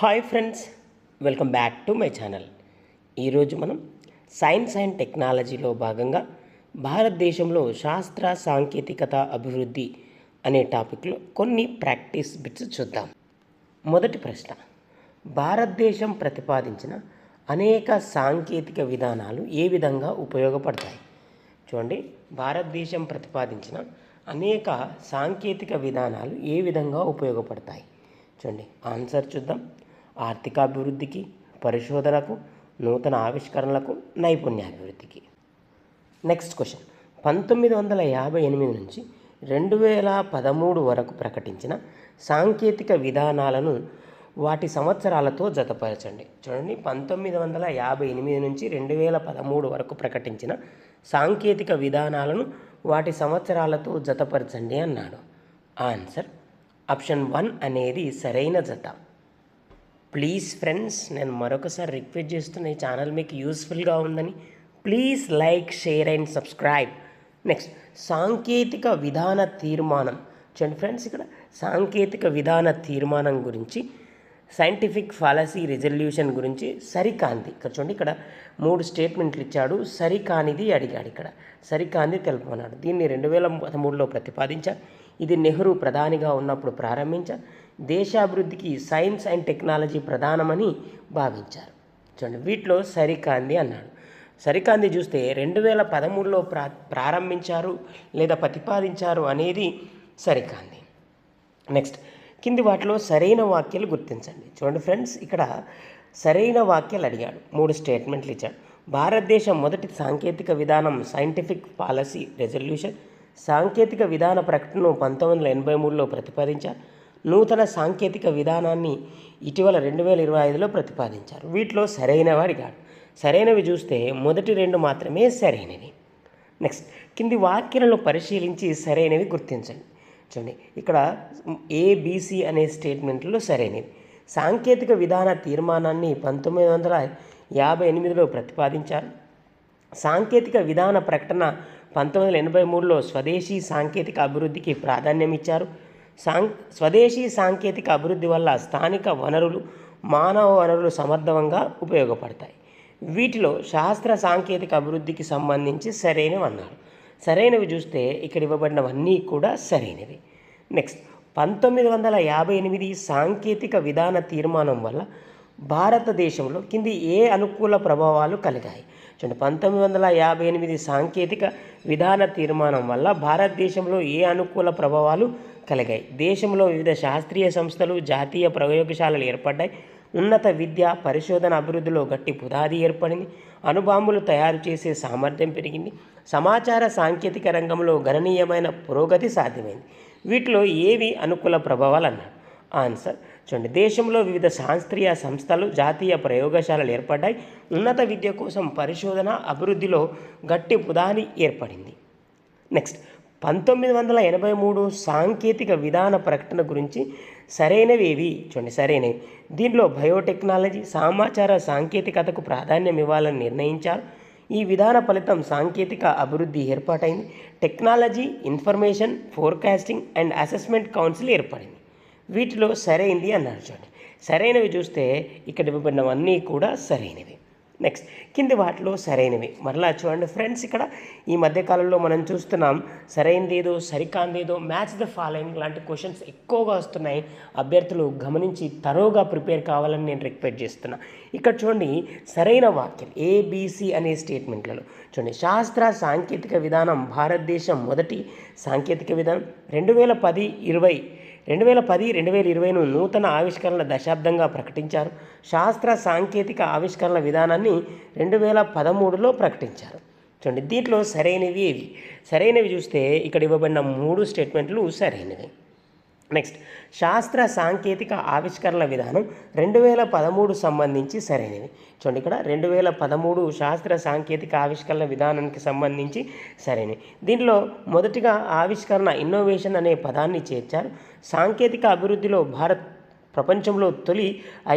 Hi friends welcome back to my channel ఈరోజు మనం science and టెక్నాలజీలో భాగంగా భారతదేశంలో శాస్త్ర సాంకేతికత అభివృద్ధి అనే టాపిక్లో కొన్ని ప్రాక్టీస్ బిట్స్ చూద్దాం. మొదటి ప్రశ్న భారతదేశం ప్రతిపాదించిన అనేక సాంకేతిక విధానాలు ఏ విధంగా ఉపయోగపడతాయి? చూడండి భారతదేశం ప్రతిపాదించిన అనేక సాంకేతిక విధానాలు ఏ విధంగా ఉపయోగపడతాయి? చూడండి ఆన్సర్ చూద్దాం. ఆర్థికాభివృద్ధికి పరిశోధనకు నూతన ఆవిష్కరణలకు నైపుణ్యాభివృద్ధికి. నెక్స్ట్ క్వశ్చన్ పంతొమ్మిది వందల యాభై ఎనిమిది నుంచి రెండు వేల పదమూడు వరకు ప్రకటించిన సాంకేతిక విధానాలను వాటి సంవత్సరాలతో జతపరచండి. చూడండి పంతొమ్మిది వందల యాభై ఎనిమిది నుంచి రెండు వేల పదమూడు వరకు ప్రకటించిన సాంకేతిక విధానాలను వాటి సంవత్సరాలతో జతపరచండి అన్నాడు. ఆన్సర్ ఆప్షన్ వన్ అనేది సరైన జత. ప్లీజ్ ఫ్రెండ్స్ నేను మరొకసారి రిక్వెస్ట్ చేస్తున్న ఈ ఛానల్ మీకు యూస్ఫుల్గా ఉందని. Please like share and subscribe next సాంకేతిక విధాన తీర్మానం. చూడండి ఫ్రెండ్స్ ఇక్కడ సాంకేతిక విధాన తీర్మానం గురించి సైంటిఫిక్ పాలసీ రిజల్యూషన్ గురించి సరికాంది ఇక్కడ చూడండి ఇక్కడ మూడు స్టేట్మెంట్లు ఇచ్చాడు. సరికానిది అడిగాడు ఇక్కడ. సరికాంది తెలుపమన్నాడు. దీన్ని రెండు వేల పదమూడులో ప్రతిపాదించారు. ఇది నెహ్రూ ప్రధానిగా ఉన్నప్పుడు ప్రారంభించారు. దేశాభివృద్ధికి సైన్స్ అండ్ టెక్నాలజీ ప్రధానమని భావించారు. చూడండి వీటిలో సరికాంది అన్నాడు. సరికాంది చూస్తే రెండు వేల పదమూడులో ప్రా ప్రారంభించారు లేదా ప్రతిపాదించారు అనేది సరికాంది. నెక్స్ట్ కింది వాటిలో సరైన వాక్యాలు గుర్తించండి. చూడండి ఫ్రెండ్స్ ఇక్కడ సరైన వాక్యాలు అడిగాడు. మూడు స్టేట్మెంట్లు ఇచ్చాడు. భారతదేశం మొదటి సాంకేతిక విధానం సైంటిఫిక్ పాలసీ రెజల్యూషన్. సాంకేతిక విధాన ప్రకటనను పంతొమ్మిది వందల ఎనభై మూడులో ప్రతిపాదించారు. నూతన సాంకేతిక విధానాన్ని ఇటీవల రెండు వేల ఇరవై ఐదులో ప్రతిపాదించారు. వీటిలో సరైనవి అడిగాడు సరైనవి చూస్తే మొదటి రెండు మాత్రమే సరైనవి. నెక్స్ట్ కింది వాక్యాలను పరిశీలించి సరైనవి గుర్తించండి. చూడండి ఇక్కడ ఏబిసి అనే స్టేట్మెంట్లో సరైనవి. సాంకేతిక విధాన తీర్మానాన్ని పంతొమ్మిది వందల యాభై ఎనిమిదిలో ప్రతిపాదించారు. సాంకేతిక విధాన ప్రకటన పంతొమ్మిది వందల ఎనభై మూడులో స్వదేశీ సాంకేతిక అభివృద్ధికి ప్రాధాన్యం ఇచ్చారు సాం స్వదేశీ సాంకేతిక అభివృద్ధి వల్ల స్థానిక వనరులు మానవ వనరులు సమర్థవంగా ఉపయోగపడతాయి. వీటిలో శాస్త్ర సాంకేతిక అభివృద్ధికి సంబంధించి సరైనవి అన్నారు. సరైనవి చూస్తే ఇక్కడ ఇవ్వబడినవన్నీ కూడా సరైనవి. నెక్స్ట్ పంతొమ్మిది వందల యాభై ఎనిమిది సాంకేతిక విధాన తీర్మానం వల్ల భారతదేశంలో కింది ఏ అనుకూల ప్రభావాలు కలిగాయి? చూడండి పంతొమ్మిది వందల యాభై ఎనిమిది సాంకేతిక విధాన తీర్మానం వల్ల భారతదేశంలో ఏ అనుకూల ప్రభావాలు కలిగాయి. దేశంలో వివిధ శాస్త్రీయ సంస్థలు జాతీయ ప్రయోగశాలలు ఏర్పడ్డాయి. ఉన్నత విద్య పరిశోధన అభివృద్ధిలో గట్టి పునాది ఏర్పడింది. అణుబాంబులు తయారు చేసే సామర్థ్యం పెరిగింది. సమాచార సాంకేతిక రంగంలో గణనీయమైన పురోగతి సాధ్యమైంది. వీటిలో ఏవి అనుకూల ప్రభావాలు అన్నాడు ఆన్సర్ చూడండి. దేశంలో వివిధ శాస్త్రీయ సంస్థలు జాతీయ ప్రయోగశాలలు ఏర్పడ్డాయి. ఉన్నత విద్య కోసం పరిశోధన అభివృద్ధిలో గట్టి పుదాని ఏర్పడింది. నెక్స్ట్ పంతొమ్మిది వందల ఎనభై మూడు సాంకేతిక విధాన ప్రకటన గురించి సరైనవి ఏవి చూడండి సరైనవి. దీనిలో బయోటెక్నాలజీ సమాచార సాంకేతికతకు ప్రాధాన్యం ఇవ్వాలని నిర్ణయించారు. ఈ విధాన ఫలితం సాంకేతిక అభివృద్ధి ఏర్పాటైంది. Technology information forecasting and assessment council ఏర్పడింది. వీటిలో సరైంది అన్నారు. చూడండి సరైనవి చూస్తే ఇక్కడ ఇవ్వబడినవన్నీ కూడా సరైనవి. నెక్స్ట్ కింది వాటిలో సరైనవి. మరలా చూడండి ఫ్రెండ్స్ ఇక్కడ ఈ మధ్యకాలంలో మనం చూస్తున్నాం సరైనది ఏదో సరికాందేదో మ్యాచ్ ద ఫాలోయింగ్ లాంటి క్వశ్చన్స్ ఎక్కువగా వస్తున్నాయి. అభ్యర్థులు గమనించి తరోగా ప్రిపేర్ కావాలని నేను రిక్వెస్ట్ చేస్తున్నా. ఇక్కడ చూడండి సరైన వాక్యం ఏబిసి అనే స్టేట్మెంట్లలో చూడండి శాస్త్ర సాంకేతిక విధానం భారతదేశం మొదటి సాంకేతిక విధానం రెండు వేల పది ఇరవై రెండు వేల పది రెండు వేల ఇరవైను నూతన ఆవిష్కరణల దశాబ్దంగా ప్రకటించారు. శాస్త్ర సాంకేతిక ఆవిష్కరణ విధానాన్ని రెండు వేల పదమూడులో ప్రకటించారు. చూడండి దీంట్లో సరైనవి ఏవి? సరైనవి చూస్తే ఇక్కడ ఇవ్వబడిన మూడు స్టేట్మెంట్లు సరైనవి. నెక్స్ట్. శాస్త్ర సాంకేతిక ఆవిష్కరణల విధానం రెండు వేల పదమూడు సంబంధించి సరైనవి చూడండి ఇక్కడ రెండు వేల పదమూడు శాస్త్ర సాంకేతిక ఆవిష్కరణ విధానానికి సంబంధించి సరైనవి దీనిలో మొదటిగా ఆవిష్కరణ ఇన్నోవేషన్ అనే పదాన్ని చేర్చారు. సాంకేతిక అభివృద్ధిలో భారత్ ప్రపంచంలో తొలి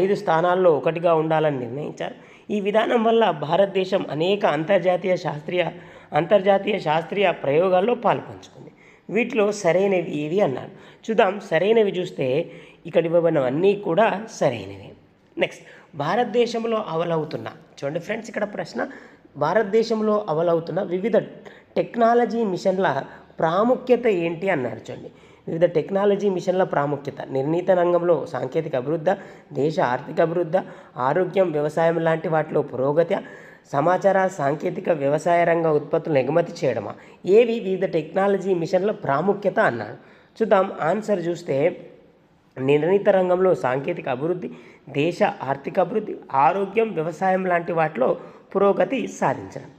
ఐదు స్థానాల్లో ఒకటిగా ఉండాలని నిర్ణయించారు. ఈ విధానం వల్ల భారతదేశం అనేక అంతర్జాతీయ శాస్త్రీయ అంతర్జాతీయ శాస్త్రీయ ప్రయోగాల్లో పాల్పంచుకుంది. వీటిలో సరైనవి ఏవి అన్నాడు. చూద్దాం సరైనవి చూస్తే ఇక్కడ ఇవ్వబడినవన్నీ కూడా సరైనవి. నెక్స్ట్ భారతదేశంలో అవలవుతున్న చూడండి ఫ్రెండ్స్ ఇక్కడ ప్రశ్న భారతదేశంలో అవలవుతున్న వివిధ టెక్నాలజీ మిషన్ల ప్రాముఖ్యత ఏంటి అన్నారు చూడండి. వివిధ టెక్నాలజీ మిషన్ల ప్రాముఖ్యత నిర్ణీత రంగంలో సాంకేతిక అభివృద్ధి దేశ ఆర్థిక అభివృద్ధి ఆరోగ్యం వ్యవసాయం లాంటి వాటిలో పురోగతి సమాచార సాంకేతిక వ్యవసాయ రంగ ఉత్పత్తులను ఎగుమతి చేయడమా? ఏవి? వివిధ టెక్నాలజీ మిషన్ల ప్రాముఖ్యత అన్నాడు. చూద్దాం. ఆన్సర్ చూస్తే నిర్ణీత రంగంలో సాంకేతిక అభివృద్ధి దేశ ఆర్థిక అభివృద్ధి ఆరోగ్యం వ్యవసాయం లాంటి వాటిలో పురోగతి సాధించడం.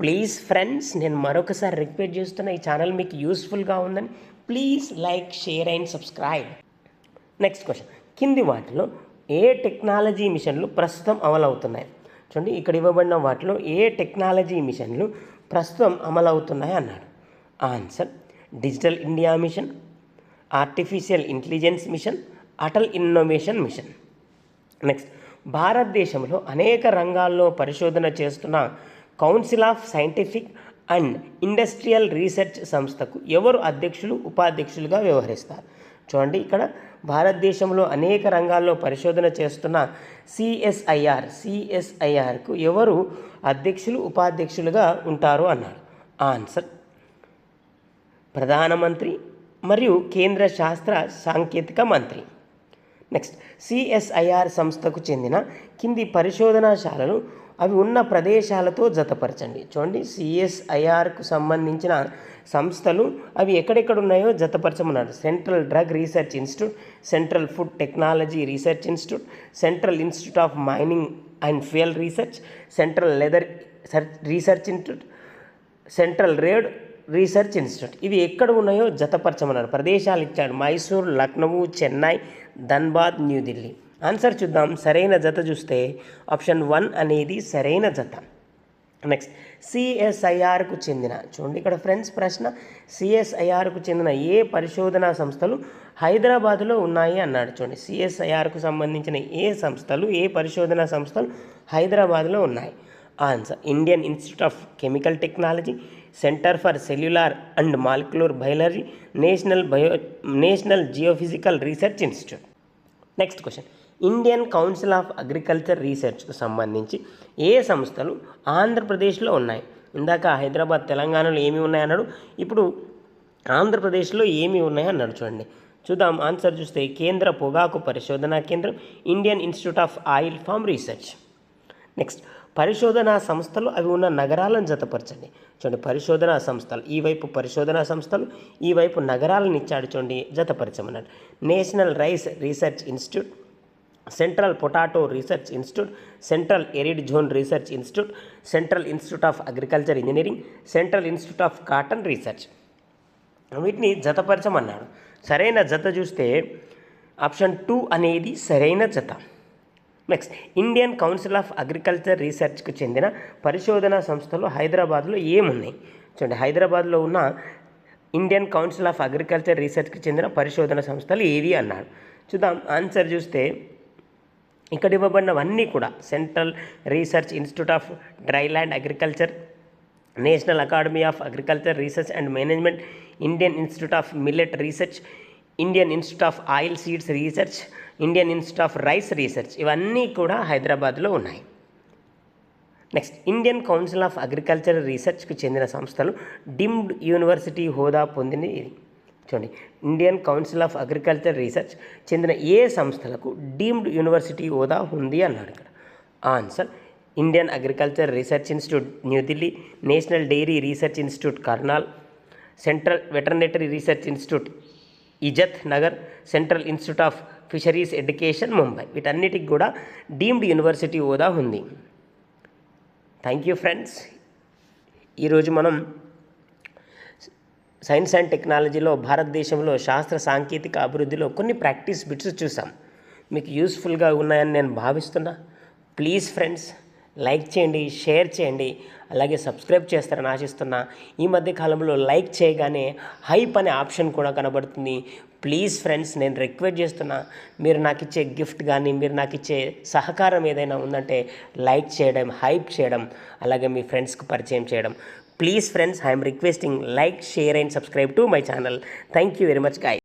ప్లీజ్ ఫ్రెండ్స్ నేను మరొకసారి రిక్వెస్ట్ చేస్తున్న ఈ ఛానల్ మీకు యూస్ఫుల్గా ఉందని please like share and subscribe. Next question. కింది వాటిలో ఏ టెక్నాలజీ మిషన్లు ప్రస్తుతం అమలవుతున్నాయి? చూడండి ఇక్కడ ఇవ్వబడిన వాటిలో ఏ టెక్నాలజీ మిషన్లు ప్రస్తుతం అమలవుతున్నాయి అన్నాడు. Answer digital India mission artificial intelligence mission Atal innovation mission. Next భారతదేశంలో అనేక రంగాల్లో పరిశోధన చేస్తున్న council of scientific and industrial research సంస్థకు ఎవరు అధ్యక్షులు ఉపాధ్యక్షులుగా వ్యవహరిస్తారు? చూడండి ఇక్కడ భారతదేశంలో అనేక రంగాల్లో పరిశోధన చేస్తున్న సిఎస్ఐఆర్ సిఎస్ఐఆర్కు ఎవరు అధ్యక్షులు ఉపాధ్యక్షులుగా ఉంటారు అన్నాడు ఆన్సర్ ప్రధానమంత్రి మరియు కేంద్ర శాస్త్ర సాంకేతిక మంత్రి. నెక్స్ట్ సిఎస్ఐఆర్ సంస్థకు చెందిన కింది పరిశోధనాశాలలు అవి ఉన్న ప్రదేశాలతో జతపరచండి. చూడండి సిఎస్ఐఆర్కు సంబంధించిన సంస్థలు అవి ఎక్కడెక్కడ ఉన్నాయో జతపరచమన్నారు central drug research institute central food technology research institute central institute of mining and fuel research central leather research institute central road research institute ఇవి ఎక్కడ ఉన్నాయో జతపరచమన్నారు. ప్రదేశాలు ఇచ్చాడు. మైసూర్ లక్నో చెన్నై ధన్బాద్ న్యూఢిల్లీ ఆన్సర్ చూద్దాం. సరైన జత చూస్తే ఆప్షన్ వన్ అనేది సరైన జత. నెక్స్ట్ సిఎస్ఐఆర్కు చెందిన చూడండి ఇక్కడ ఫ్రెండ్స్ ప్రశ్న సిఎస్ఐఆర్కు చెందిన ఏ పరిశోధనా సంస్థలు హైదరాబాదులో ఉన్నాయి అన్నాడు. చూడండి సిఎస్ఐఆర్కు సంబంధించిన ఏ సంస్థలు ఏ పరిశోధనా సంస్థలు హైదరాబాద్లో ఉన్నాయి? Answer Indian institute of chemical technology centre for cellular and molecular biology national bio national geophysical research institute. Next question Indian council of agriculture రీసెర్చ్కు సంబంధించి ఏ సంస్థలు ఆంధ్రప్రదేశ్లో ఉన్నాయి? ఇందాక హైదరాబాద్ తెలంగాణలో ఏమి ఉన్నాయన్నాడు ఇప్పుడు ఆంధ్రప్రదేశ్లో ఏమి ఉన్నాయి అన్నాడు చూడండి. చూద్దాం. ఆన్సర్ చూస్తే కేంద్ర పొగాకు పరిశోధనా కేంద్రం Indian institute of oil palm research next పరిశోధనా సంస్థలు అవి ఉన్న నగరాలను జతపరచండి. చూడండి పరిశోధనా సంస్థలు. ఈ వైపు పరిశోధనా సంస్థలు ఈ వైపు నగరాలను ఇచ్చాడు చూడండి జతపరచమన్నాడు. National rice research institute central potato research institute central arid zone research institute central institute of agriculture engineering central institute of cotton research. వీటిని జతపరచమన్నాడు. సరైన జత చూస్తే ఆప్షన్ టూ అనేది సరైన జత. Next Indian Council of Agriculture రీసెర్చ్కు చెందిన పరిశోధనా సంస్థలు హైదరాబాద్లో ఏమున్నాయి? చూడండి హైదరాబాద్లో ఉన్న ఇండియన్ కౌన్సిల్ ఆఫ్ అగ్రికల్చర్ రీసెర్చ్కి చెందిన పరిశోధన సంస్థలు ఏవి అన్నాడు? చూద్దాం ఆన్సర్ చూస్తే ఇక్కడ ఇవ్వబడినవన్నీ కూడా central research institute of dryland agriculture national academy of agriculture research and management Indian institute of millet research Indian institute of oil seeds research Indian institute of rice research ఇవన్నీ కూడా హైదరాబాద్లో ఉన్నాయి. Next Indian council of agriculture రీసెర్చ్కు చెందిన సంస్థలు deemed university హోదా పొందిన ఇది. చూడండి Indian council of agriculture research చెందిన ఏ సంస్థలకు డీమ్డ్ యూనివర్సిటీ హోదా ఉంది అన్నాడు ఇక్కడ. Answer Indian agriculture research institute New Delhi national dairy research institute Karnal central veterinary research institute Izzat Nagar central institute of fisheries education Mumbai. వీటన్నిటికి కూడా deemed university హోదా ఉంది. థ్యాంక్ యూ ఫ్రెండ్స్ ఈరోజు మనం సైన్స్ అండ్ టెక్నాలజీలో భారతదేశంలో శాస్త్ర సాంకేతిక అభివృద్ధిలో కొన్ని ప్రాక్టీస్ బిట్స్ చూసాం. మీకు యూస్ఫుల్గా ఉన్నాయని నేను భావిస్తున్నా. ప్లీజ్ ఫ్రెండ్స్ లైక్ చేయండి షేర్ చేయండి. అలాగే సబ్స్క్రైబ్ చేస్తారని ఆశిస్తున్నా ఈ మధ్య కాలంలో లైక్ చేయగానే హైప్ అనే ఆప్షన్ కూడా కనబడుతుంది. ప్లీజ్ ఫ్రెండ్స్ నేను రిక్వెస్ట్ చేస్తున్నా మీరు నాకు ఇచ్చే గిఫ్ట్ కానీ మీరు నాకు ఇచ్చే సహకారం ఏదైనా ఉందంటే లైక్ చేయడం హైప్ చేయడం అలాగే మీ ఫ్రెండ్స్కి పరిచయం చేయడం. Please friends I'm requesting like share and subscribe to my channel. Thank you very much guy